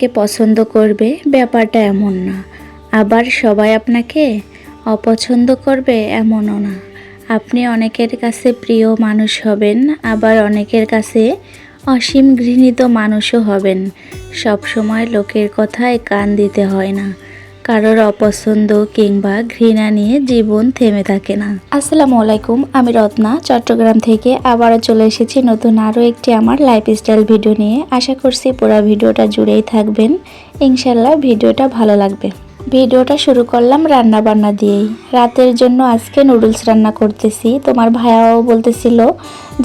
আপনাকে পছন্দ করবে, ব্যাপারটা এমন না। আবার সবাই আপনাকে অপছন্দ করবে এমনও না। আপনি অনেকের কাছে প্রিয় মানুষ হবেন, আবার অনেকের কাছে অসীম ঘৃণিত মানুষও হবেন। সবসময় লোকের কথায় কান দিতে হয় না। কারোর অপছন্দ কিংবা ঘৃণা নিয়ে জীবন থেমে থাকে না। আসসালামু আলাইকুম, আমি রত্না, চট্টগ্রাম থেকে আবারও চলে এসেছি নতুন আরও একটি আমার লাইফস্টাইল ভিডিও নিয়ে। আশা করছি পুরো ভিডিওটা জুড়েই থাকবেন। ইনশাল্লাহ ভিডিওটা ভালো লাগবে। ভিডিওটা শুরু করলাম রান্না বান্না দিয়েই। রাতের জন্য আজকে নুডলস রান্না করতেছি। তোমার ভাইয়াও বলতেছিল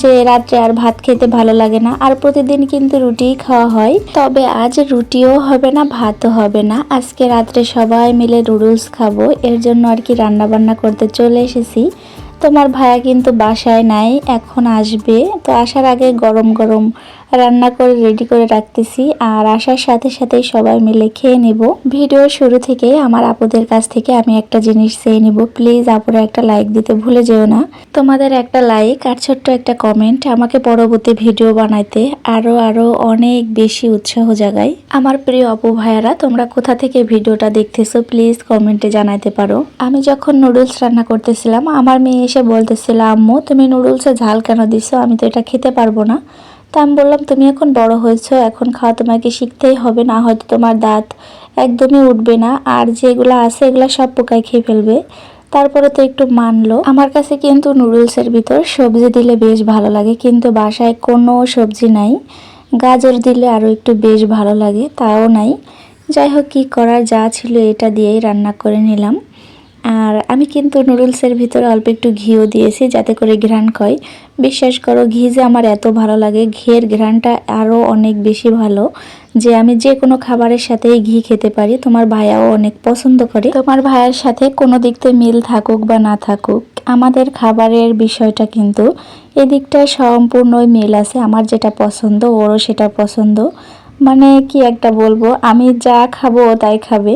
যে রাত্রে আর ভাত খেতে ভালো লাগে না, আর প্রতিদিন কিন্তু রুটি খাওয়া হয়। তবে আজ রুটিও হবে না, ভাতও হবে না। আজকে রাত্রে সবাই মিলে নুডলস খাব, এর জন্য আর কি রান্না বান্না করতে চলে এসেছি। তোমার ভাইয়া কিন্তু বাসায় নাই, এখন আসবে। তো আসার আগে গরম গরম রান্না করে রেডি করে রাখতেছি আর আসার সাথে সাথেই সবাই মিলে খেয়ে নেব। ভিডিওর শুরু থেকে আমার আপুদের কাছ থেকে আমি একটা জিনিস চেয়ে নিব। প্লিজ আপুরা একটা লাইক দিতে ভুলে যেও না। তোমাদের একটা লাইক আর ছোট্ট একটা কমেন্ট আমাকে পরবর্তী ভিডিও বানাইতে আরও আরও অনেক বেশি উৎসাহ জাগায়। আমার প্রিয় আপু ভাইয়ারা, তোমরা কোথা থেকে ভিডিওটা দেখতেছো প্লিজ কমেন্টে জানাইতে পারো। আমি যখন নুডলস রান্না করতেছিলাম, আমার মেয়ে এসে বলতেছিল, আম্মু, তুমি নুডলসে ঝাল কেন দিছো? আমি তো এটা খেতে পারব না। তা আমি বললাম, তুমি এখন বড় হয়েছো, এখন খাওয়া তোমাকে শিখতেই হবে, না হয়তো তোমার দাঁত একদমই উঠবে না। আর যেগুলো আছে, এগুলো সব পোকায় খেয়ে ফেলবে। তারপরে তো একটু মানলো। আমার কাছে কিন্তু নুডলসের ভিতর সবজি দিলে বেশ ভালো লাগে, কিন্তু বাসায় কোনো সবজি নাই। গাজর দিলে আরও একটু বেশ ভালো লাগে, তাও নাই। যাই হোক, কী করার, যা ছিল এটা দিয়েই রান্না করে নিলাম। আর আমি কিন্তু নুডলসের ভিতরে অল্প একটু ঘিও দিয়েছি যাতে করে ঘ্রাণ কয়। বিশ্বাস করো, ঘি যে আমার এত ভালো লাগে, ঘিয়ের ঘ্রাণটা আরও অনেক বেশি ভালো যে আমি যে কোনো খাবারের সাথেই ঘি খেতে পারি। তোমার ভাইয়াও অনেক পছন্দ করে। তোমার ভাইয়ের সাথে কোনো দিক থেকে মিল থাকুক বা না থাকুক, আমাদের খাবারের বিষয়টা কিন্তু এদিকটায় সম্পূর্ণই মিল আছে। আমার যেটা পছন্দ, ওরও সেটা পছন্দ। মানে কি একটা বলব, আমি যা খাব তাই খাবে।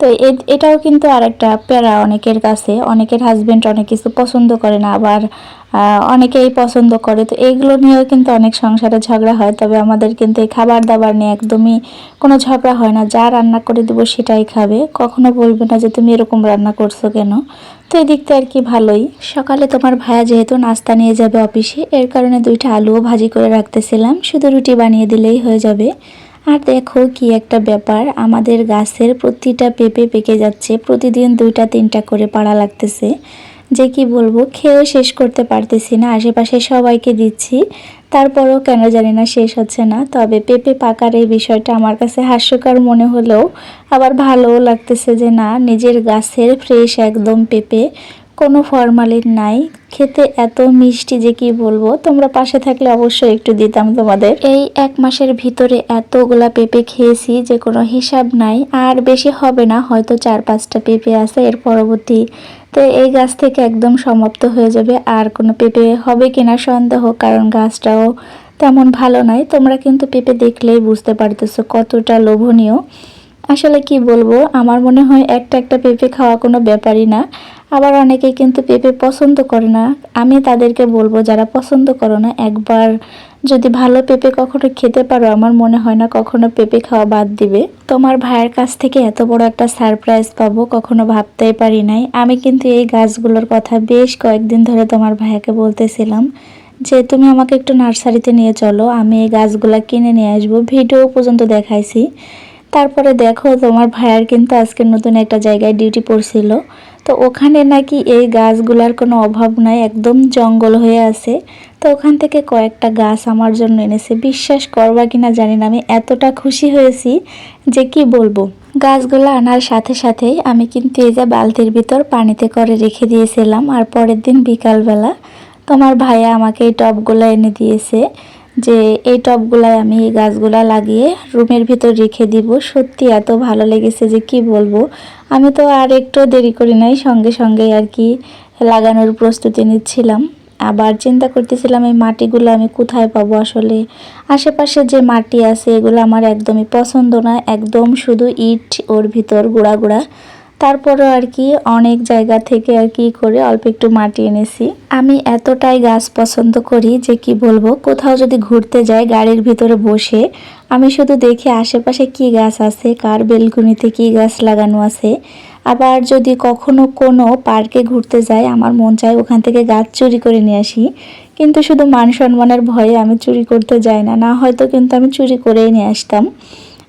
তো এটাও কিন্তু আরেকটা প্যারা অনেকের কাছে। অনেকের হাজবেন্ড অনেক কিছু পছন্দ করে না, আবার অনেকেই পছন্দ করে। তো এইগুলো নিয়েও কিন্তু অনেক সংসারে ঝগড়া হয়, তবে আমাদের কিন্তু এই খাবার দাবার নিয়ে একদমই কোনো ঝগড়া হয় না। যা রান্না করে দেবো সেটাই খাবে। কখনো বলবে না যে, তুমি এরকম রান্না করছ কেন? তো এদিকটা আর কি ভালোই। সকালে তোমার ভাইয়া যেহেতু নাস্তা নিয়ে যাবে অফিসে, এর কারণে দুইটা আলুও ভাজি করে রাখতেছিলাম। শুধু রুটি বানিয়ে দিলেই হয়ে যাবে। আর দেখো কি একটা ব্যাপার, আমাদের গাছের প্রতিটা পেঁপে পেকে যাচ্ছে, প্রতিদিন দুইটা, তিনটা করে পাড়া লাগতেছে। যে কি বলব, খেয়েও শেষ করতে পারতেছি না, আশেপাশে সবাইকে দিচ্ছি, তারপরও কেন জানি না শেষ হচ্ছে না। তবে পেঁপে পাকার এই বিষয়টা আমার কাছে হাস্যকর মনে হলেও আবার ভালোও লাগতেছে যে না, নিজের গাছের ফ্রেশ একদম পেঁপে কোনো ফরমালিন নাই। খেতে এত মিষ্টি যে কি বলব? তোমরা পাশে থাকলে অবশ্যই একটু দিতাম তোমাদের। এই এক মাসের ভিতরে এতগুলা পেঁপে খেয়েছি যে কোনো হিসাব নাই। আর বেশি হবে না, হয়তো চার পাঁচটা পেঁপে আছে, এর পরবর্তী তো এই গাছ থেকে একদম সমাপ্ত হয়ে যাবে। আর কোনো পেঁপে হবে কিনা সন্দেহ, কারণ গাছটাও তেমন ভালো নয় তোমরা কিন্তু পেঁপে দেখলেই বুঝতে পারতেছো কতটা লোভনীয়। আসলে কি বলব, আমার মনে হয় একটা একটা পেঁপে খাওয়া কোনো ব্যাপারই না। আবার অনেকেই কিন্তু পেঁপে পছন্দ করে না। আমি তাদেরকে বলব, যারা পছন্দ করো না, একবার যদি ভালো পেঁপে কখনো খেতে পারো, আমার মনে হয় না কখনো পেঁপে খাওয়া বাদ দিবে। তোমার ভাইয়ের কাছ থেকে এত বড় একটা সারপ্রাইজ পাবো, কখনো ভাবতেই পারি নাই। আমি কিন্তু এই গাছগুলোর কথা বেশ কয়েকদিন ধরে তোমার ভাইয়াকে বলতেছিলাম যে, তুমি আমাকে একটু নার্সারিতে নিয়ে চলো, আমি এই গাছগুলা কিনে নিয়ে আসব। ভিডিও পর্যন্ত দেখাইছি। তারপরে দেখো, তোমার ভাইয়ার কিন্তু আজকে নতুন একটা জায়গায় ডিউটি পড়ছিল। তো ওখানে নাকি এই গাছগুলার কোনো অভাব নাই, একদম জঙ্গল হয়ে আছে। তো ওখান থেকে কয়েকটা গাছ আমার জন্য এনেছে। বিশ্বাস করবা কিনা জানি না, আমি এতটা খুশি হয়েছি যে কি বলব। গাছগুলো আনার সাথে সাথেই আমি কিন্তু এই যে বালতির ভিতর পানিতে করে রেখে দিয়েছিলাম, আর পরের দিন বিকালবেলা তোমার ভাইয়া আমাকে এই টবগুলো এনে দিয়েছে। যে এই টবগুলায় আমি এই গাছগুলা লাগিয়ে রুমের ভিতর রেখে দিব। সত্যি এত ভালো লেগেছে যে কি বলব? আমি তো আর একটু দেরি করি নাই, সঙ্গে সঙ্গে আর কি লাগানোর প্রস্তুতি নিচ্ছিলাম। আবার চিন্তা করতেছিলাম এই মাটিগুলো আমি কোথায় পাবো আসলে? আশেপাশে যে মাটি আছে এগুলো আমার একদমই পছন্দ না, একদম শুধু ইট ওর ভিতর গুঁড়া গুঁড়া। তারপরও আর কি অনেক জায়গা থেকে আর কি করে অল্প একটু মাটি এনেছি। আমি এতটাই গাছ পছন্দ করি যে কি বলব, কোথাও যদি ঘুরতে যাই গাড়ির ভিতরে বসে, আমি শুধু দেখি আশেপাশে কি গাছ আছে, কার বেলকুনিতে কি গাছ লাগানো আছে। আবার যদি কখনো কোনো পার্কে ঘুরতে যাই, আমার মন চায় ওখান থেকে গাছ চুরি করে নিয়ে আসি। কিন্তু শুধু মান সম্মানের ভয়ে আমি চুরি করতে যাই না না হয়তো কিন্তু আমি চুরি করেই নিয়ে আসতাম।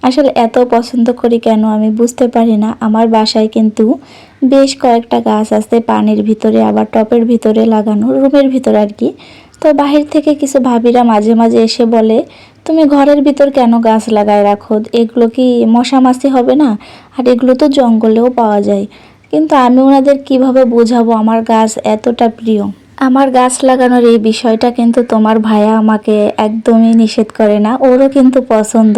আসলে এত পছন্দ করি কেন আমি বুঝতে পারি না। আমার বাসায় কিন্তু বেশ কয়েকটা গাছ আছে, পানির ভিতরে, আবার টপের ভিতরে লাগানো, রুমের ভিতরে আর কি। তো বাহির থেকে কিছু ভাবিরা মাঝে মাঝে এসে বলে, তুমি ঘরের ভিতর কেন গাছ লাগায় রাখো? এগুলো কি মশা মাছি হবে না? আর এগুলো তো জঙ্গলেও পাওয়া যায়। কিন্তু আমি ওনাদের কীভাবে বোঝাবো আমার গাছ এতটা প্রিয়? আমার গাছ লাগানোর এই বিষয়টা কিন্তু তোমার ভাইয়া আমাকে একদমই নিষেধ করে না, ওরও কিন্তু পছন্দ।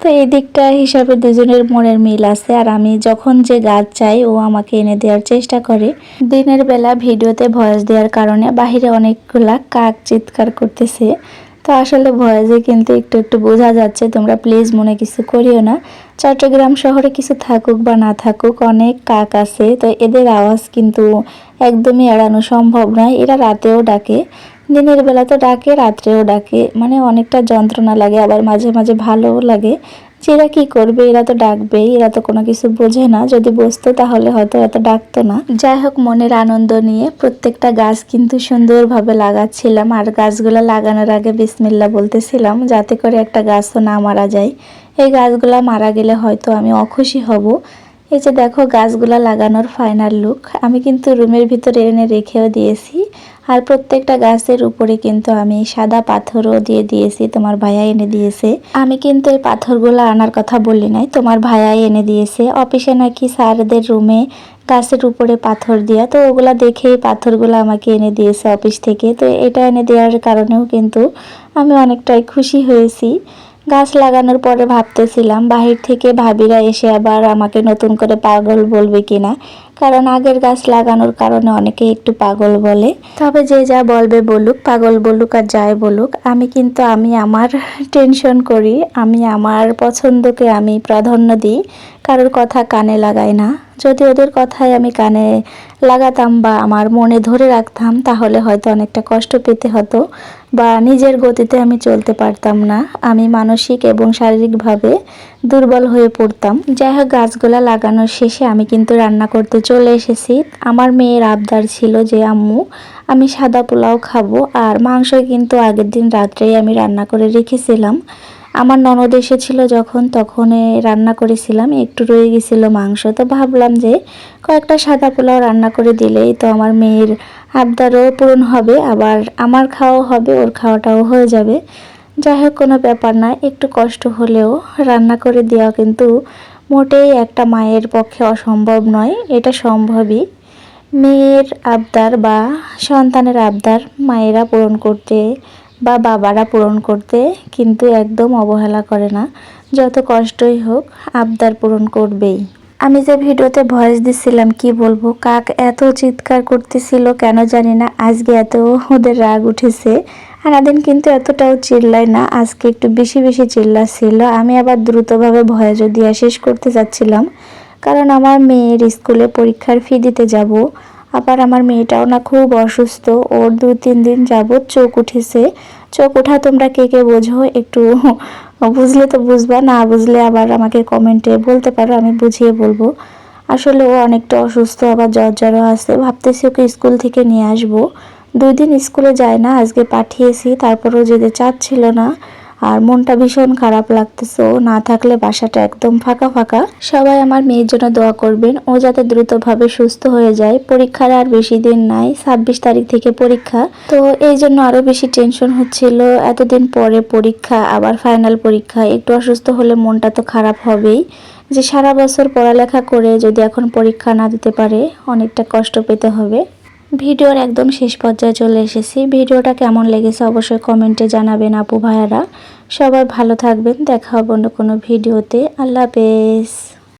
তো এই দিকটা হিসাবে দুজনের মনের মিল আছে, আর আমি যখন যে গাছ চাই, ও আমাকে এনে দেওয়ার চেষ্টা করে। দিনের বেলা ভিডিওতে ভয়েস দেওয়ার কারণে বাহিরে অনেকগুলা কাক চিৎকার করতেছে। তো আসলে ভয়েসে কিন্তু একটু একটু বোঝা যাচ্ছে, তোমরা প্লিজ মনে কিছু করিও না। চট্টগ্রাম শহরে কিছু থাকুক বা না থাকুক, অনেক কাক আছে, তো এদের আওয়াজ কিন্তু একদমই এড়ানো সম্ভব নয়। এরা রাতেও ডাকে, দিনের বেলা তো ডাকে, রাত্রেও ডাকে মানে অনেকটা যন্ত্রণা লাগে, আবার মাঝে মাঝে ভালোও লাগে। যে এরা কি করবে? এরা তো ডাকবেই এরা তো কোনো কিছু বোঝে না। যদি বসতো তাহলে হয়তো এত ডাকতো না। যাই হোক, মনের আনন্দ নিয়ে প্রত্যেকটা গাছ কিন্তু সুন্দরভাবে লাগাচ্ছিলাম। আর গাছগুলো লাগানোর আগে বিসমিল্লা বলতেছিলাম, যাতে করে একটা গাছও না মারা যায়। এই গাছগুলো মারা গেলে হয়তো আমি অখুশি হব। এই যে দেখো গাছগুলা লাগানোর ফাইনাল লুক আমি কিন্তু রুমের ভিতরে এনে রেখেও দিয়েছি। আর প্রত্যেকটা গাছের উপরে কিন্তু আমি সাদা পাথরও দিয়ে দিয়েছি, তোমার ভাইয়া এনে দিয়েছে। আমি কিন্তু এই পাথরগুলো আনার কথা বলি নাই, তোমার ভাইয়াই এনে দিয়েছে। অফিসে নাকি স্যারদের রুমে গাছের উপরে পাথর দেওয়া তো ওগুলা দেখেই পাথরগুলো আমাকে এনে দিয়েছে অফিস থেকে। তো এটা এনে দেওয়ার কারণেও কিন্তু আমি অনেকটাই খুশি হয়েছি। গাছ লাগানোর পরে ভাবতেছিলাম, বাহির থেকে ভাবিরা এসে আবার আমাকে নতুন করে পাগল বলবে কিনা। কারণ আগের গাছ লাগানোর কারণে অনেকে একটু পাগল বলে। তবে যে যা বলবে বলুক, পাগল বলুক আর যাই বলুক, আমি কিন্তু, আমি আমার টেনশন করি, আমি আমার পছন্দকে আমি প্রাধান্য দিই, কারোর কথা কানে লাগাই না। যদি ওদের কথাই আমি কানে লাগাতাম বা আমার মনে ধরে রাখতাম, তাহলে হয়তো অনেকটা কষ্ট পেতে হতো বা নিজের গতিতে আমি চলতে পারতাম না। আমি মানসিক এবং শারীরিকভাবে দুর্বল হয়ে পড়তাম। যাই হোক, গাছগুলা লাগানোর শেষে আমি কিন্তু রান্না করতে চলে এসেছি। আমার মেয়ের আবদার ছিল যে, আম্মু, আমি সাদা পোলাও খাব। আর মাংস কিন্তু আগের দিন রাত্রেই আমি রান্না করে রেখেছিলাম। আমার ননদ এসেছিল যখন, তখন রান্না করেছিলাম, একটু রয়ে গেছিল মাংস, তো ভাবলাম যে কয়েকটা সাদা পোলাও রান্না করে দিলেই তো আমার মেয়ের আবদারও পূরণ হবে, আবার আমার খাওয়াও হবে, ওর খাওয়াটাও হয়ে যাবে। যাই হোক, কোনো ব্যাপার না, একটু কষ্ট হলেও রান্না করে দেওয়া কিন্তু মোটেই একটা মায়ের পক্ষে অসম্ভব নয়, এটা সম্ভবই। মেয়ের আবদার বা সন্তানের আবদার মায়েরা পূরণ করতে বা বাবারা পূরণ করতে কিন্তু একদম অবহেলা করে না। যত কষ্টই হোক, আবদার পূরণ করবেই। আমি যে ভিডিওতে ভয়েস দিছিলাম, কি বলব? কাক এত চিৎকার করতেছিল কেন জানি না, আজকে এত ওদের রাগ উঠেছে। আনাদিন কিন্তু এতটাও চিল্লায় না, আজকে একটু বেশি বেশি চিল্লাছিল আমি আবার দ্রুতভাবে ভয়ে যদি শেষ করতে যাচ্ছিলাম কারণ আমার মেয়ের স্কুলে পরীক্ষার ফি দিতে যাব। আবার আমার মেয়েটাও না খুব অসুস্থ। ওর দু তিন দিন যাবৎ চোখ উঠেছে। চোখ ওঠা তোমরা কে কে বোঝো? একটু বুঝলে তো বুঝবা, না বুঝলে আবার আমাকে কমেন্টে বলতে পারো, আমি বুঝিয়ে বলব। আসলে ও অনেকটা অসুস্থ, আবার জ্বর জ্বরও আছে। ভাবতেছি ওকে স্কুল থেকে নিয়ে আসব। দুই দিন স্কুলে যায় না, আজকে পাঠিয়েছি, তারপরেও যেতে চাচ্ছিল না। আর মনটা ভীষণ খারাপ লাগতেছে। ও না থাকলে বাসাটা একদম ফাঁকা ফাঁকা। সবাই আমার মেয়ের জন্য দোয়া করবেন। ও যাতে দ্রুতভাবে সুস্থ হয়ে যায়। পরীক্ষার আর বেশি দিন নাই। ছাব্বিশ তারিখ থেকে পরীক্ষা। তো এই জন্য আরও বেশি টেনশন হচ্ছিল। এতদিন পরে পরীক্ষা, আবার ফাইনাল পরীক্ষা। একটু অসুস্থ হলে মনটা তো খারাপ হবেই। যে সারা বছর পড়ালেখা করে যদি এখন পরীক্ষা না দিতে পারে, অনেকটা কষ্ট পেতে হবে। ভিডিওর একদম শেষ পর্যায়ে চলে এসেছি। ভিডিওটা কেমন লেগেছে অবশ্যই কমেন্টে জানাবেন আপু ভাইয়ারা। সবাই ভালো থাকবেন, দেখা হবে অন্য কোনো ভিডিওতে। আল্লাহ হাফেজ।